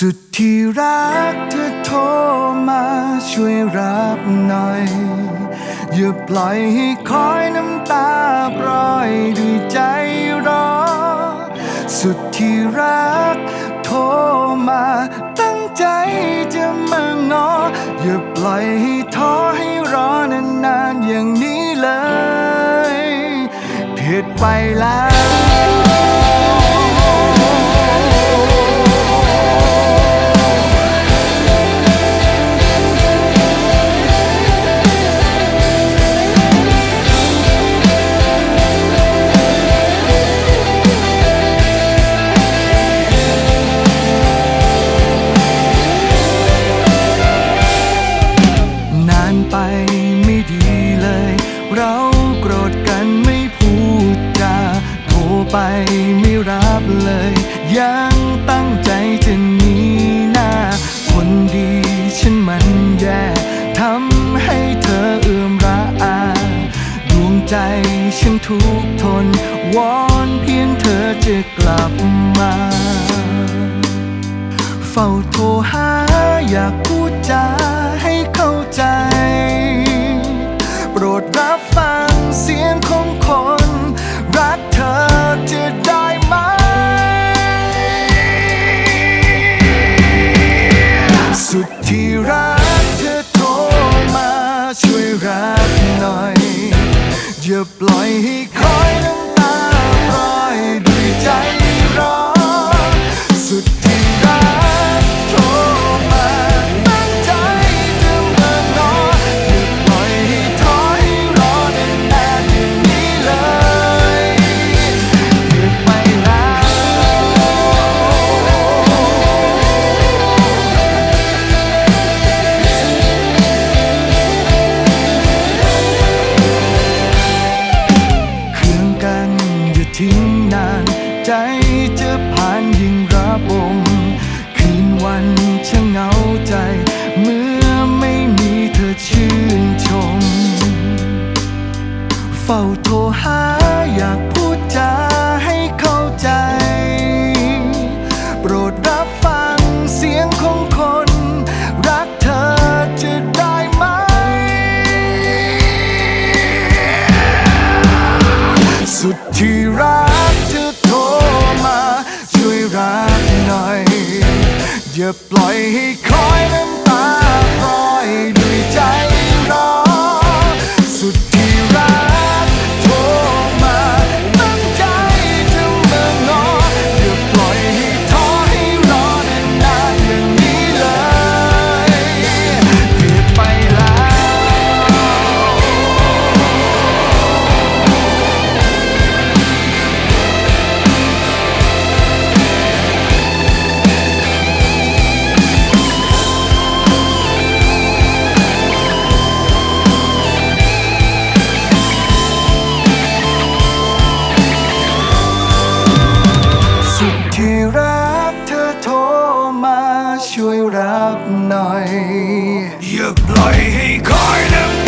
สุดที่รักเธอโทรมาช่วยรับหน่อย อย่าปล่อยให้คอยน้ำตาปล่อยด้วยใจรอ สุดที่รักโทรมาตั้งใจจะมางอ อย่าปล่อยให้ท้อให้รอนานๆอย่างนี้เลย ผิดไปแล้ว ไปไม่รับเลย ยังตั้งใจจะหนีหน้า คนดีฉันมันแย่ทำให้เธอเอื่อมระอาดวงใจฉันทุกทน วอนเพียงเธอจะกลับมา เฝ้าโทรหาอยากพูดจา อย่าปล่อยให้ เฝ้าโทรหาอยากพูดจาให้เข้าใจ โปรดรับฟังเสียงของคน รักเธอจะได้ไหม สุดที่รักเธอโทรมา ช่วยรักหน่อย อย่าปล่อยให้คอยน้ำตาปล่อยด้วยใจร้อสุด chuối rác này Dược lời hay khói nắng